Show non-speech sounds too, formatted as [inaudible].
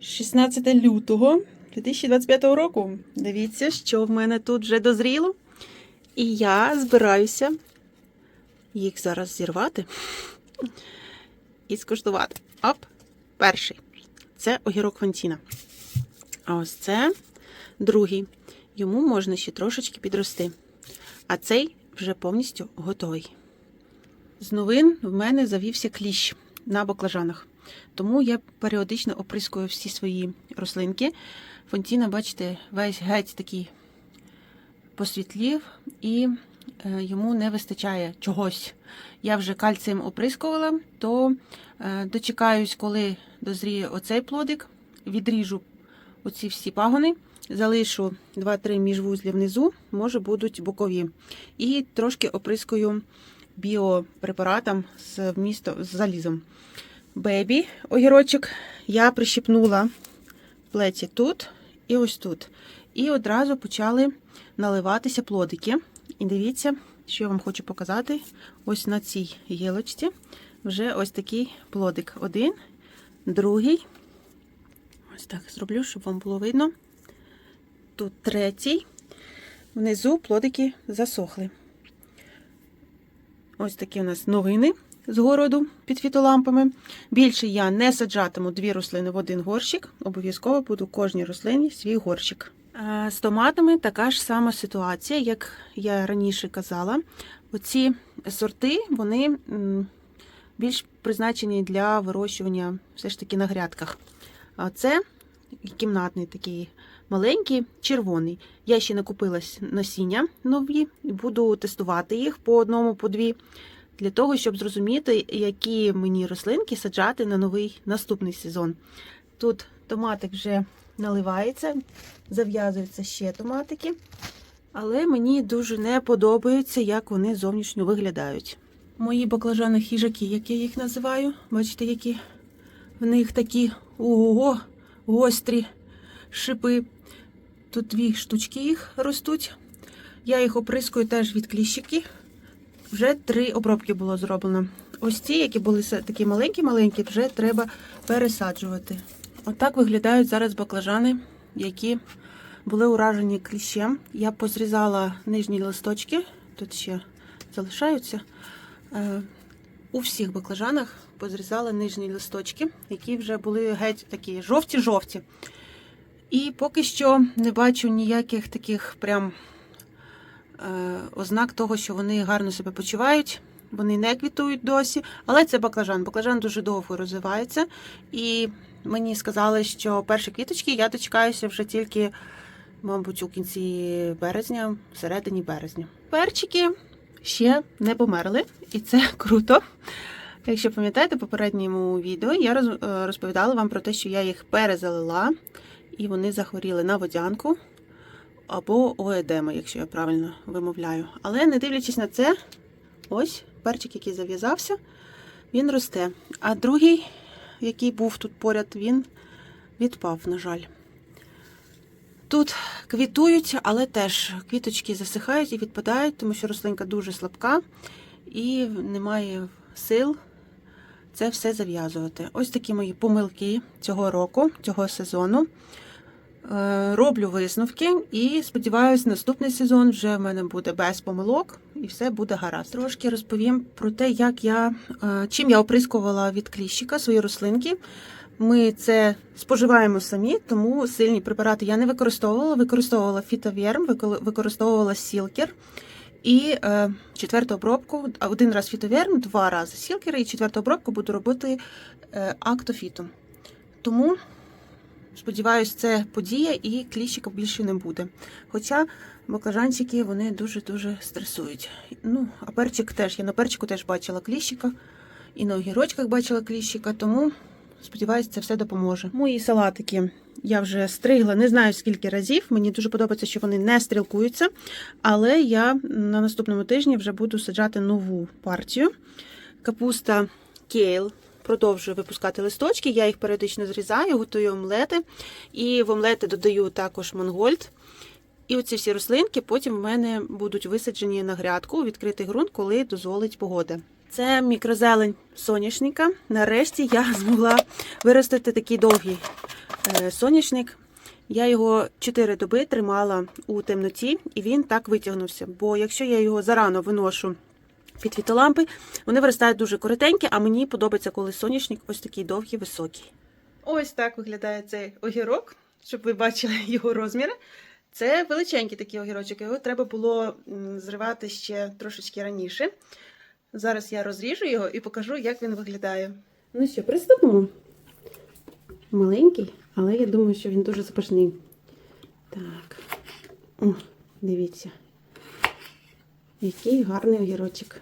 16 лютого 2025 року. Дивіться, що в мене тут вже дозріло. І я збираюся їх зараз зірвати і скуштувати. Оп, перший. Це огірок Фантіна. А ось це другий. Йому можна ще трошечки підрости. А цей вже повністю готовий. З новин в мене завівся кліщ на баклажанах. Тому я періодично оприскую всі свої рослинки. Фонтіна, бачите, весь геть такий посвітлів і е, йому не вистачає чогось. Я вже кальцієм оприскувала, то е, дочекаюсь, коли дозріє оцей плодик, відріжу оці всі пагони, залишу 2-3 міжвузлі внизу, може будуть бокові. І трошки оприскую біопрепаратом з вмісто з залізом. Бебі огірочок я прищипнула плеті тут і ось тут. І одразу почали наливатися плодики. І дивіться, що я вам хочу показати. Ось на цій гілочці вже ось такий плодик. Один, другий. Ось так зроблю, щоб вам було видно. Тут третій. Внизу плодики засохли. Ось такі у нас новини з городу під фітолампами. Більше я не саджатиму дві рослини в один горщик. Обов'язково буду кожній рослині свій горщик. Е, З томатами така ж сама ситуація, як я раніше казала. Оці сорти вони більш призначені для вирощування все ж таки на грядках. А це кімнатний такий маленький, червоний. Я ще не насіння нові буду тестувати їх по одному, по дві, для того, щоб зрозуміти, які мені рослинки саджати на новий наступний сезон. Тут томатик вже наливається, зав'язуються ще томатики, але мені дуже не подобається, як вони зовнішньо виглядають. Мої баклажани хижаки, як я їх називаю, бачите, які в них такі ого, гострі шипи. Тут дві штучки їх ростуть. Я їх оприскую теж від кліщики. Вже три обробки було зроблено. Ось ці, які були такі маленькі-маленькі, вже треба пересаджувати. Отак виглядають зараз баклажани, які були уражені кліщем. Я позрізала нижні листочки, тут ще залишаються. Е, У всіх баклажанах позрізала нижні листочки, які вже були геть такі жовті-жовті. І поки що не бачу ніяких таких прям ознак того, що вони гарно себе почувають. Вони не квітують досі, але це баклажан. Баклажан дуже довго розвивається. І мені сказали, що перші квіточки я дочекаюся вже тільки, мабуть, у кінці березня, всередині березня. Перчики ще не померли, і це [laughs] круто. Якщо пам'ятаєте, в попередньому відео я е, розповідала вам про те, що я їх перезалила, і вони захворіли на водянку або оедема, якщо я правильно вимовляю. Але не дивлячись на це, ось перчик, який зав'язався, він росте. А другий, який був тут поряд, він відпав, на жаль. Тут квітують, але теж квіточки засихають і відпадають, тому що рослинка дуже слабка і немає сил це все зав'язувати. Ось такі мої помилки цього року, цього сезону. Е, Роблю висновки і сподіваюся, наступний сезон вже в мене буде без помилок і все буде гаразд. Трошки розповім про те, як я е, чим я оприскувала від кліщика свої рослинки. Ми це споживаємо самі, тому сильні препарати я не використовувала. Використовувала фітовєрм, виколи- використовувала сілкер. І е, четверту обробку, один раз фітовєрм, два рази сілкер, і четверту обробку буду робити е, актофітом. Тому, сподіваюся, це подія і кліщика більше не буде. Хоча баклажанчики вони дуже-дуже стресують. Ну, а перчик теж. Я на перчику теж бачила кліщика, і на огірочках бачила кліщика, тому сподіваюся, це все допоможе. Мої салатики я вже стригла, не знаю скільки разів. Мені дуже подобається, що вони не стрілкуються. Але я на наступному тижні вже буду саджати нову партію. Капуста кейл продовжую випускати листочки. Я їх періодично зрізаю, готую омлети. І в омлети додаю також монгольд. І оці всі рослинки потім в мене будуть висаджені на грядку у відкритий ґрунт, коли дозволить погода. Це мікрозелень соняшника. Нарешті я [laughs] змогла виростити такий довгий Е, Соняшник. Я його 4 доби тримала у темноті, і він так витягнувся. Бо якщо я його зарано виношу під фітолампи, вони виростають дуже коротенькі, а мені подобається, коли соняшник ось такий довгий, високий. Ось так виглядає цей огірок, щоб ви бачили його розміри. Це величенький такий огірочок, його треба було зривати ще трошечки раніше. Зараз я розріжу його і покажу, як він виглядає. Ну що, приступимо. Маленький, але я думаю, що він дуже запашний. Так. О, дивіться. Який гарний огірочок.